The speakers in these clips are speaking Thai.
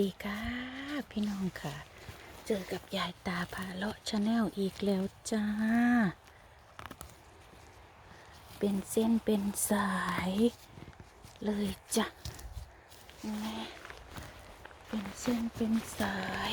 ดีค่ะ พี่น้องค่ะ เจอกับยายตาพาเลาะชาแนลอีกแล้วจ้า เป็นเส้นเป็นสาย เลยจ้ะแม่เป็นเส้นเป็นสาย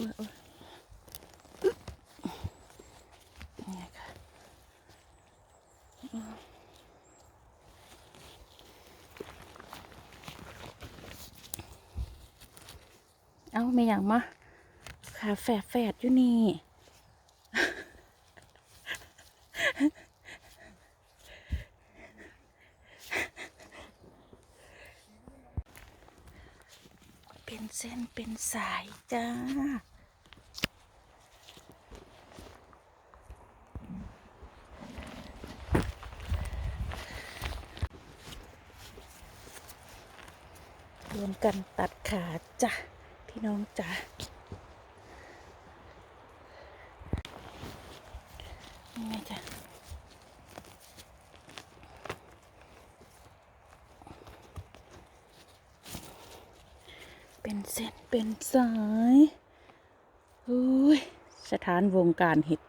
นี่ค่ะเอาไม่อย่างมาขาแฝดแฝดอยู่นี่ เป็นเส้นเป็นสายจ้า รวมกันตัด ขาจ้ะพี่น้องจ้ะนี่ไงจ้ะเป็นเส้นเป็นสายอุ้ยสถานวงการเห็ด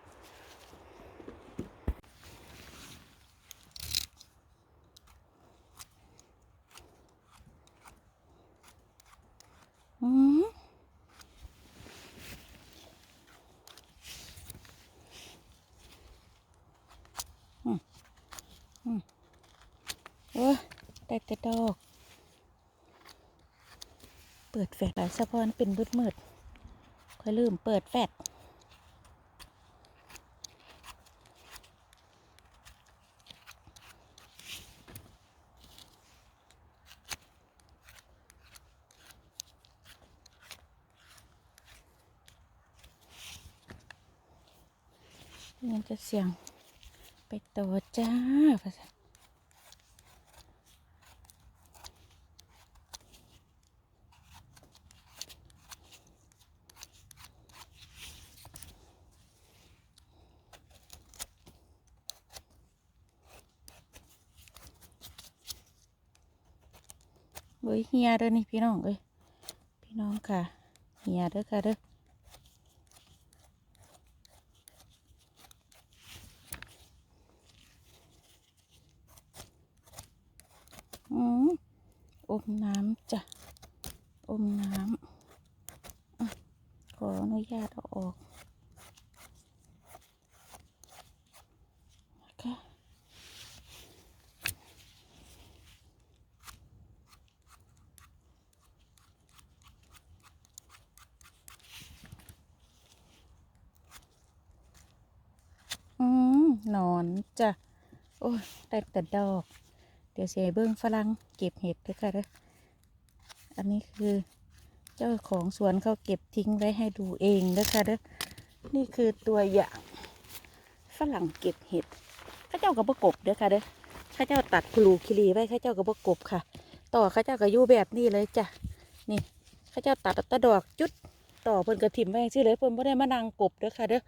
อืมอืมอืมโอ้ยได้แต่ดอก เปิดแฟลชหลาย สะพอนเป็นมืดมืดค่อยลืมเปิดแฟลชมันจะเสียงไปต่อจ้า เฮียเด้อนี่พี่น้องเอ้ยพี่น้องค่ะเฮียเด้อค่ะเด้ออืมอมน้ำจ้ะ อมน้ำอขออนุญาตเอาออกนะคะอืมหนอน จ้ะโอ้ยได้แต่ดอก เดี๋ยวเสียเบิ้งฝรั่งเก็บเห็ดด้วยค่ะเด้ออันนี้คือเจ้าของสวนเขาเก็บทิ้งไว้ให้ดูเองนะคะเด้อนี่คือตัวอย่างฝรั่งเก็บเห็ดข้าเจ้ากับประกบเด้อค่ะเด้อข้าเจ้าตัดคลูคิรีไว้ข้าเจ้ากับประกบค่ะ ต่อข้าเจ้าก็อยู่แบบนี้เลยจ้ะนี่ข้าเจ้าตัดตะดอกจุดต่อเพิ่นกระถิ่มไว้อย่างนี้เลยเพิ่นไม่ได้มานั่งกบเด้อค่ะเด้อ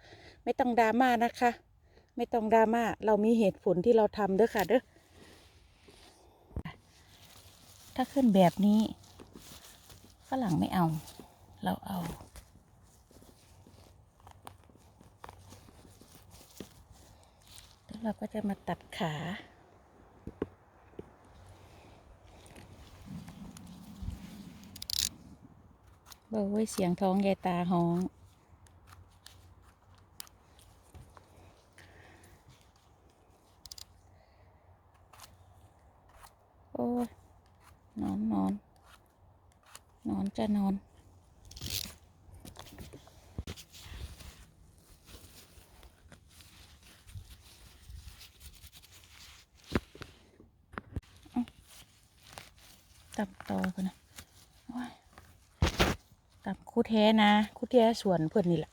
ไม่ต้องดราม่านะคะ ไม่ต้องดราม่าเรามีเหตุผลที่เราทำเด้อค่ะเด้อถ้าขึ้นแบบนี้ฝรั่งไม่เอา เราเอา แล้วเราก็จะมาตัดขาบอไว้เสียงท้องยายตาห้อง โอ้ยนอนนอน นอนจะนอน ตับต่อกันนะโอ้ยตับคู่แท้นะคู่แท้สวนเพื่อนนี่แหละ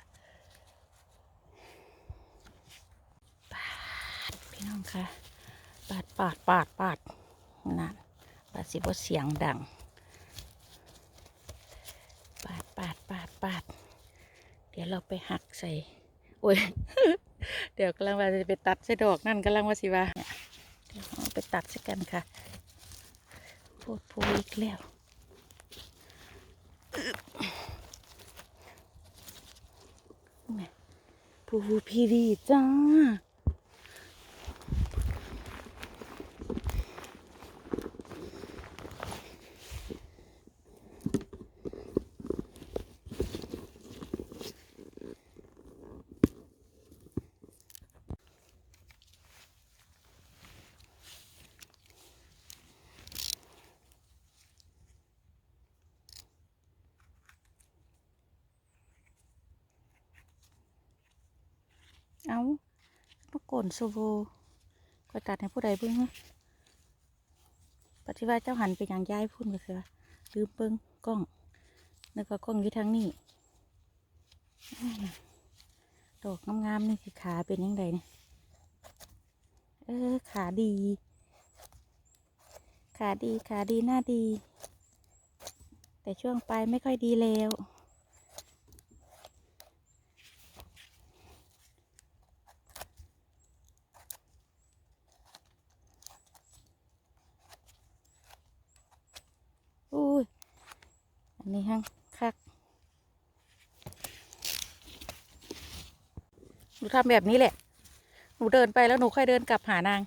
พี่นะคะปาดปาดปาดปาด นั่นปาดสิบ่เสียงดัง ปาดปาดปาดปาด เดี๋ยวเราไปหักใส่ โอ้ย เดี๋ยวกำลังว่าจะไปตัดใส่ดอกนั่นกำลังว่าสิว่าเนี่ยเดี๋ยวเอาไปตัดใส่กันค่ะโพดโพอีกแล้วแม่พูพีดีจ้ามาก นโซโวก็ตัดให้ผู้ใดเบิ่งฮะปฏิวัติเจ้าหันไปอย่างย้ายพุ่นก็คือว่ลืมเบิ่งกล้องนึกว่ากล้องอยู่ทางนี้ดอกงามๆนี่คือขาเป็นยังไงเนี่ยเออขาดี ขาดีขาดีหน้าดี แต่ช่วงปลายไม่ค่อยดีแล้ว อุ้ย อั นี้ฮังคักหนูทำแบบนี้แหละ หนูเดินไปแล้วหนูค่อยเดินกลับหานาง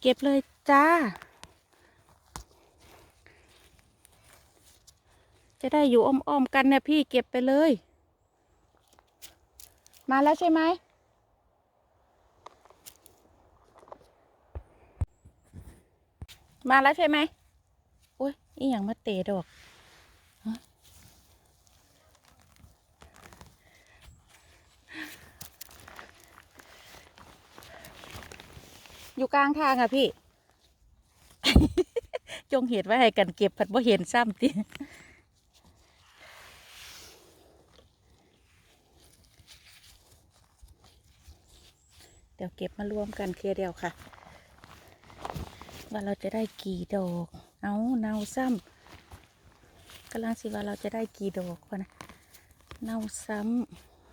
เก็บเลยจ้า จะได้อยู่อ้อมๆกันเนี่ยพี่เก็บไปเลย มาแล้วใช่ไหม มาแล้วใช่ไหมอุ้ยอีหยังมาเตะดอกอยู่กลางทางอะพี่ จงเหตุไว้ให้กันเก็บผัดบ่เห็นซ้ำติเดี๋ยวเก็บมารวมกันเคลียร์เดียวค่ะ ว่าเราจะได้กี่ดอก เอาเนาซ้ำกำลังสิว่าเราจะได้กี่ดอกวะนะเนาซ้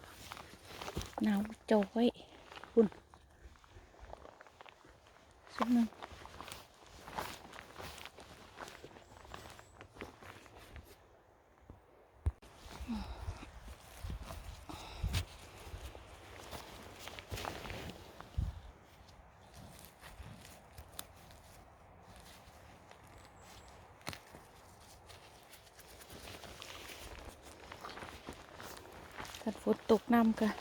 ำเนาจอยคุณสุดหนึ่งกัน ฝนตกน้ำกัน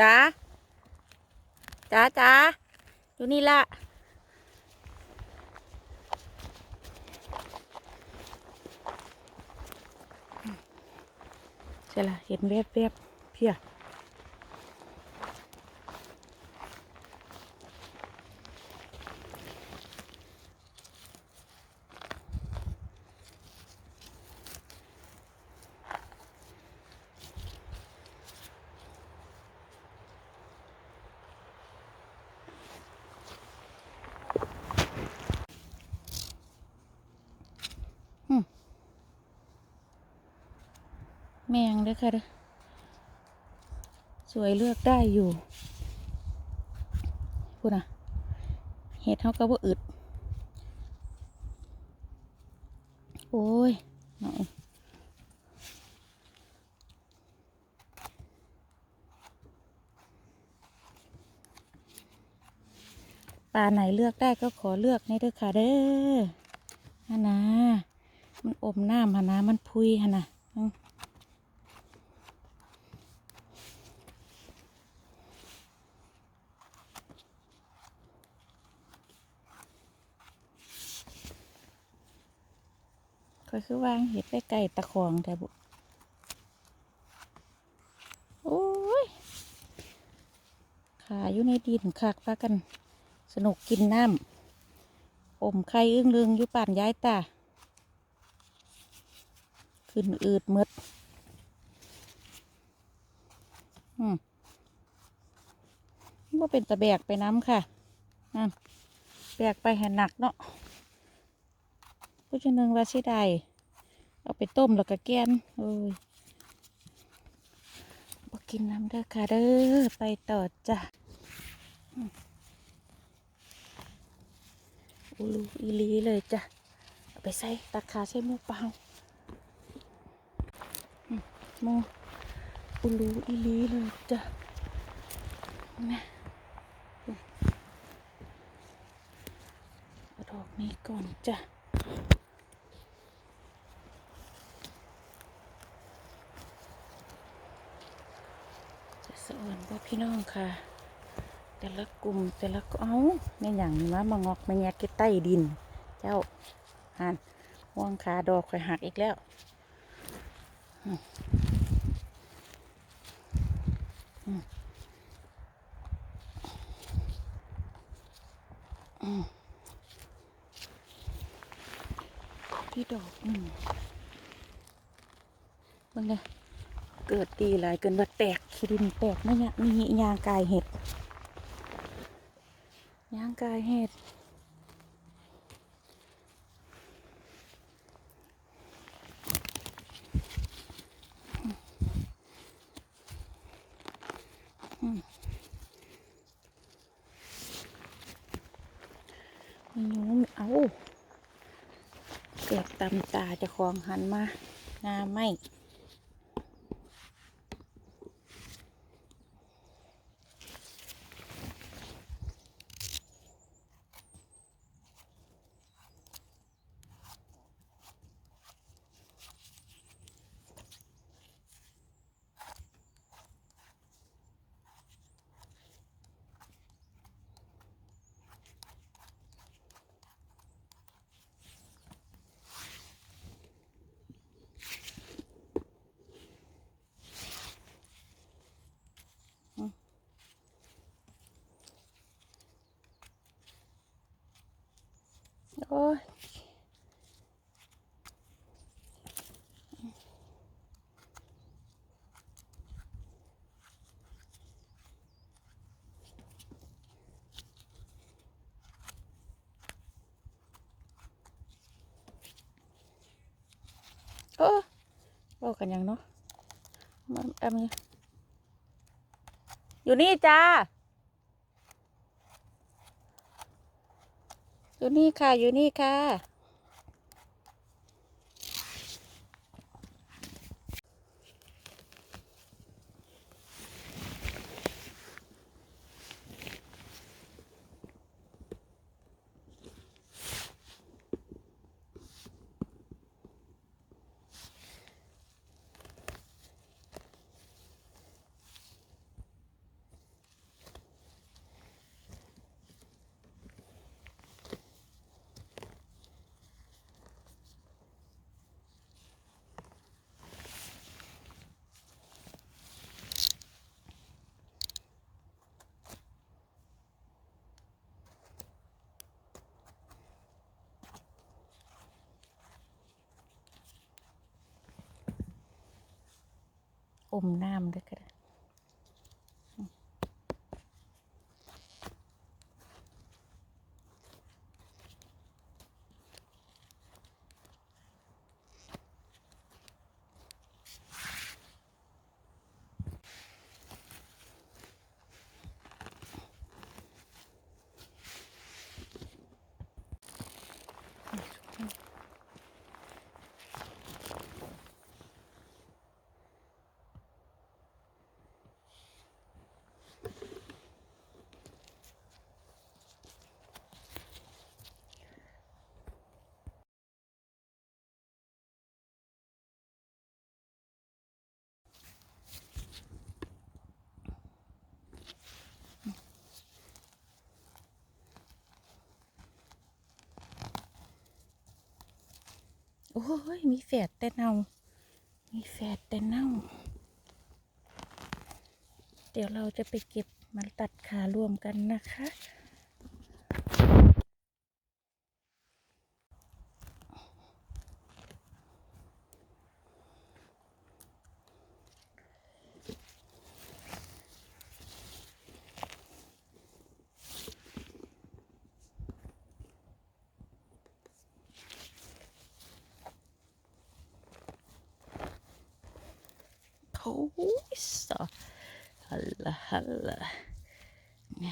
จ้าจ้าจ้าอยู่นี่ละใช่ละเห็นแวบๆเพียแมงเด้อค่ะเด้อสวยเลือกได้อยู่พูดนะเห็ดเขาก็ว่าอึด โอ้ยเนาะปลาไหนเลือกได้ก็ขอเลือกในเด้อค่ะเด้อฮะนะมันอมน้ำฮะนะมันพุยฮะนะอืม ก็คือวางเห็ดไปไก่ตะขวงแต่บุโอ้ยขาอยู่ในดินคักพากัน สนุกกินน้ำอมไข่อึ้งลึงอยู่ป่านย้ายตา ขึ้นอืดหมดอืมว่าเป็นตะแบกไปน้ำค่ะนั่นแบกไปให้หนักเนาะ ผู้ชนึงว่าสิได้เอาไปต้มแล้วก็แกนเอ้ยบอกกินน้ำเด้อค่ะเด้อไปต่อจ้ะอูรูอีลีเลยจ้ะเอาไปใส่ตาขาใส่มูเปล่าอืมหมูอูรูอีลีเลยจ้ะนะเอาดอกนี้ก่อนจ้ะ จะสอนว่าพี่น้องค่ะ แต่ละกลุ่มแต่ละก็เอาในอย่างนี้มามางอกมาแงกที่ใต้ดิน เจ้าหันห่วงขาดอกข่อยหักอีกแล้วอืมอืมอืมที่ดอกอืมมันไง เกิดดีหลายเกินว่าแตกขี้ดินแตกไม่เนี่ยมียางกายเห็ดยางกายเห็ดมีหนูเอาเกิดตำตาจะคลองหันมา งาไม่ โอ้ย โอ้บอกกันยังเนาะมันเอ็มอยู่นี่จ้า อยู่นี่ค่ะ อยู่นี่ค่ะ มน้ำด้วยกันด้ โอ้ย มีแฝดแต่เน่า มีแฝดแต่เน่า เดี๋ยวเราจะไปเก็บมาตัดขารวมกันนะคะ อ้ยสอฮัลละฮัลละไง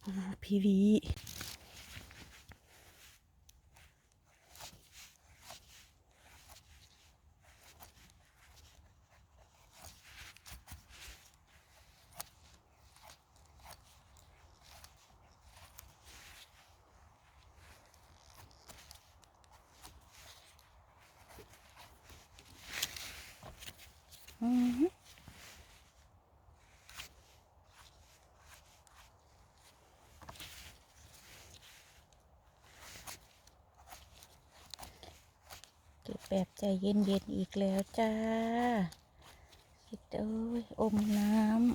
โอ้พี่วีอือหือเก็บแบบใจเย็นๆอีกแล้วจ้าคิดเอ้ยอมน้ำ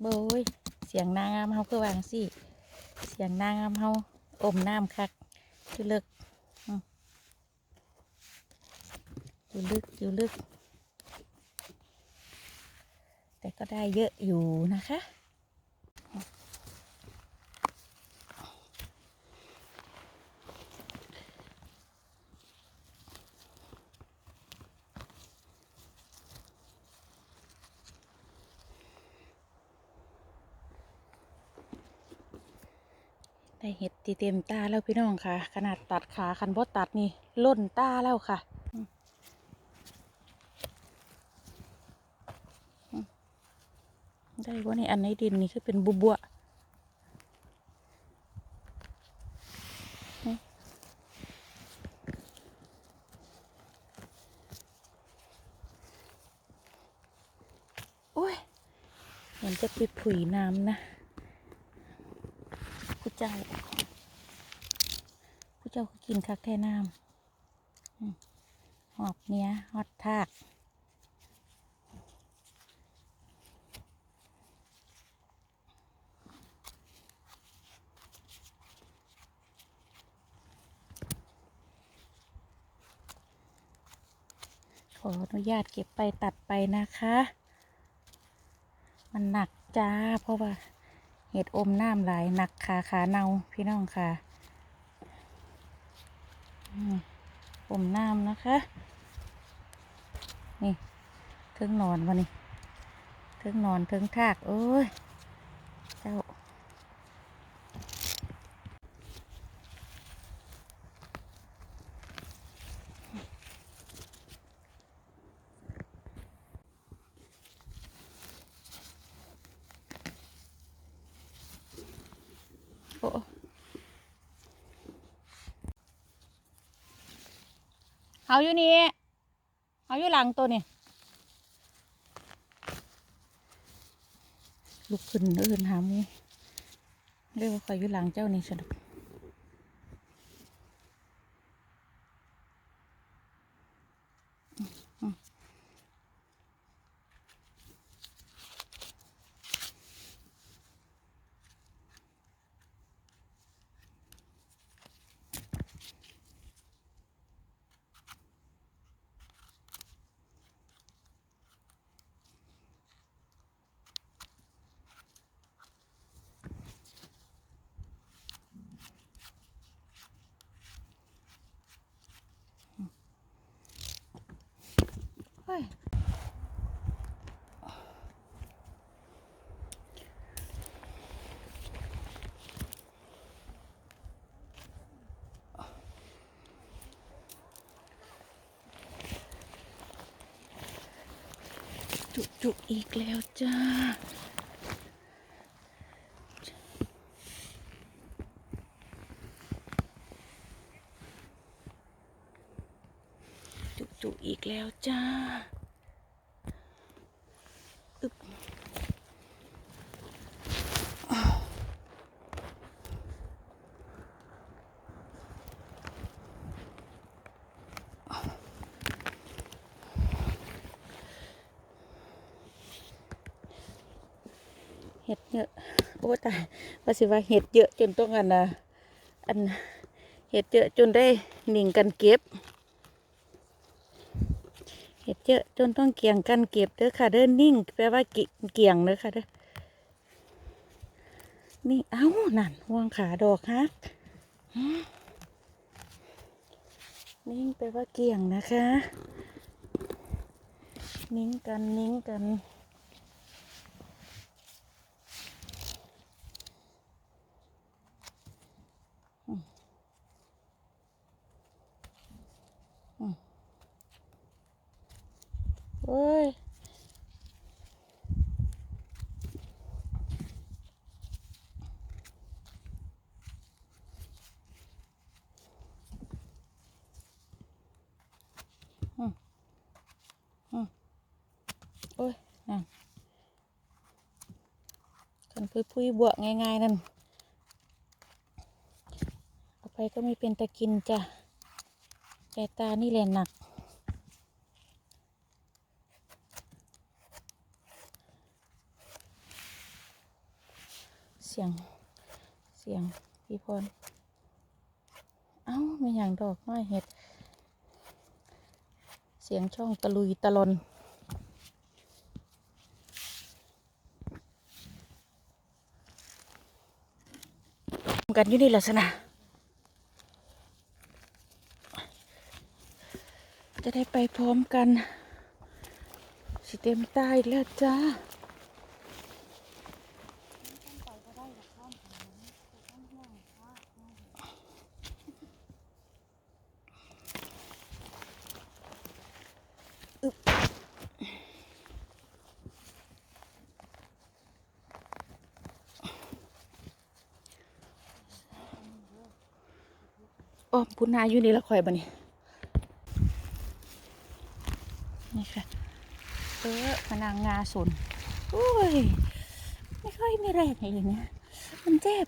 โบยเสียงนางงามเฮาคือวางสิเสียงนางงามเฮาอมน้ำคักอยู่ลึกอืม อยู่ลึกอยู่ลึก แต่ก็ได้เยอะอยู่นะคะ ได้เห็ดตีเต็มตาแล้วพี่น้องค่ะ ขนาดตัดขาคันบดตัดนี่ล่นตาแล้วค่ะอืมอืม ได้ว่านี่อันในดินนี่คือเป็นบุบัวอืมโอ้ยเหมือนจะไปผุยน้ำนะผู้เจ้าผู้เจ้าก็กินคักแท่น้ำอืมหอบเนี้ยฮอดทาก ออนุญาตเก็บไปตัดไปนะคะ มันหนักจ้า เพราะว่าเห็ดอมน้ำหลายหนักขาขาเนาพี่น้องค่ะอมน้ำนะคะ นี่เทิงนอนวะนี่เทิงนอนเทิงทากเอ้ย เอาอยู่นี่ เอาอยู่หลังตัวนี่ ลุกขึ้นเอินหามูเรียกว่าคอยอยู่หลังเจ้านี่สนุก จุกจุกอีกแล้วจ้า จุกจุกอีกแล้วจ้าอึ๊บเห็ดเยอะ โอ้ ตายว่าสิว่าเห็ดเยอะจนต้องอันนะอันเห็ดเยอะจนได้หนิ่งกันเก็บ เห็ดเยอะจนต้องเกี่ยงกันเก็บเด้อค่ะเด้อนิ่งแปลว่าเกี่ยงเด้อค่ะเด้อนี่เอ้านั่นห่วงขาดอกฮักนิ่งแปลว่าเกี่ยงนะคะ นิ่งกันนิ่งกัน เอ้ยอืมอืมโอ้ยนั่นกันพุยพุยๆบวกง่ายๆนั่นเอาไปก็ไม่เป็นตะกินจ้ะใจตานี่แหละหนัก สียง เสียงพี่พรเอ้าไม่อย่างดอกน้เห็ด เสียงช่องตะลุยตะลนกันอยู่นี่ลักษณะจะได้ไปพร้อมกัน สิเต็มตายแล้วจ้า โอ้พุนนาอยู่นี่ละคอยบ่นี่นี่ค่ะเออพนังงาสนโอ้ย ไม่ค่อยมีแรงเลยนี่ยมันเจ็บ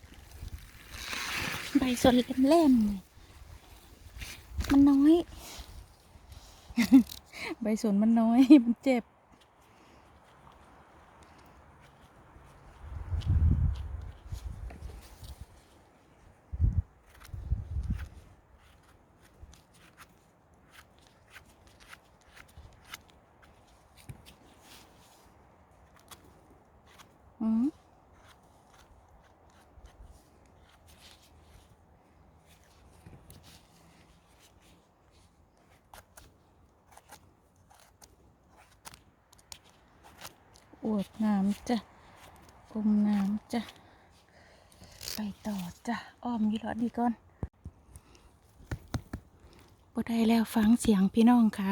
ใบสนเล่มๆมันน้อย ใบสนมันน้อย มันเจ็บ อืม อวดน้ำจ้ะอมน้ำจ้ะ ไปต่อจ้ะ อ้อมยี่หลอดดีก่อนบ่ได้แล้วฟังเสียงพี่น้องค่ะ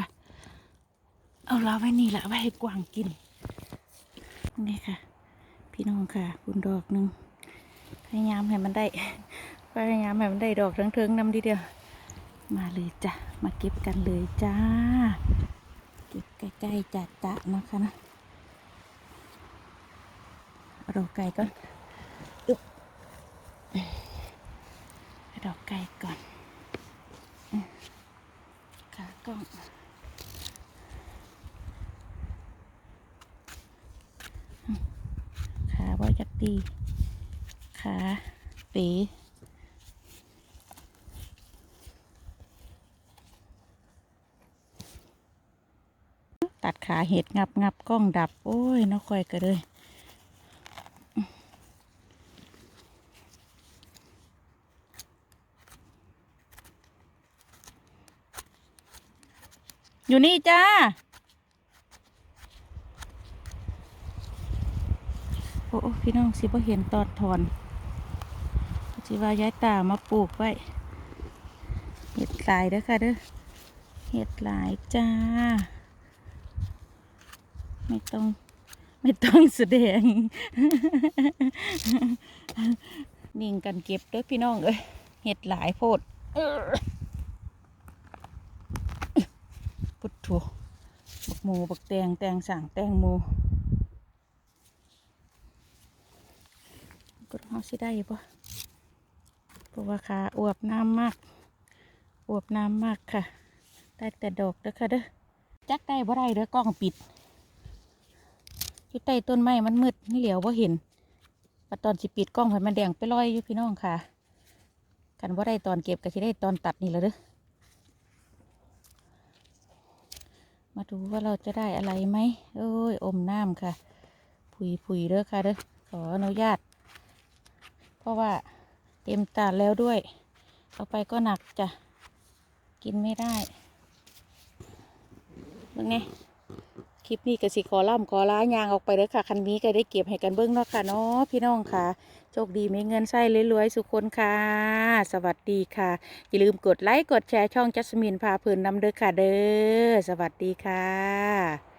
เอาเราไว้นี่แหละไว้ให้กวางกิน นี่ค่ะ พี่น้องค่ะคุณดอกหนึ่งพยายามให้มันได้ พยายามให้มันได้ดอกทั้งเทิงๆนำดีเดียว มาเลยจ้ะ มาเก็บกันเลยจ้า เก็บใกล้ๆจัดจ้ะนะคะนะ เอาดอกไก่ก่อนอึบเอาดอกไก่ก่อนขากล้องขาว่าจักดีขาเป๋ตัดขาเห็ดงับงับกล้องดับ โอ้ยน้องคอยกันเลย อยู่นี่จ้าโอ้โอ้พี่น้องสิบ่เห็นตอนถอนสิว่าย้ายตามาปลูกไว้ เห็ดหลายเด้อค่ะเด้อ เห็ดหลายจ้า ไม่ต้อง ไม่ต้องแสดง นิ่งกันเก็บเด้อพี่น้องเอ้ย เห็ดหลายโพดเอ้อ พุทโธบักหมูบักแตงแตงสั่งแตงหมูก็เอาสิได้ปะเพราะว่าขาอวบน้ำมาก อวบน้ำมากค่ะ ได้แต่ดอกเด้อค่ะเด้อจักได้บ่ได้เด้อกล้องปิดอยู่ใต้ต้นไม้มันมืดนี่เหลียวบ่าเห็นปัตอนสิปิดกล้องไฟมันแดงไปลอยอยู่พี่น้องค่ะ กันบ่าได้ตอนเก็บก็สิได้ตอนตัดนี่แหละเด้อ มาดูว่าเราจะได้อะไรไหมโอ้ยอมน้ำค่ะ ผุยผุยเด้อค่ะเด้อขออนุญาต เพราะว่าเต็มตาแล้วด้วย เอาไปก็หนักจ้ะ กินไม่ได้เบิ่งไง คลิปนี้ก็สิขอล่ำขอล้ายางออกไปเด้อค่ะ คันนี้ก็ได้เก็บให้กันเบิ้งเนาะค่ะเนาะพี่น้องค่ะ โชคดีมีเงินใส้รวยๆสุขคนค่ะ สวัสดีค่ะ อย่าลืมกดไลค์กดแชร์ช่องจัสมินพาเพลินนำเด้อค่ะเด้อ สวัสดีค่ะ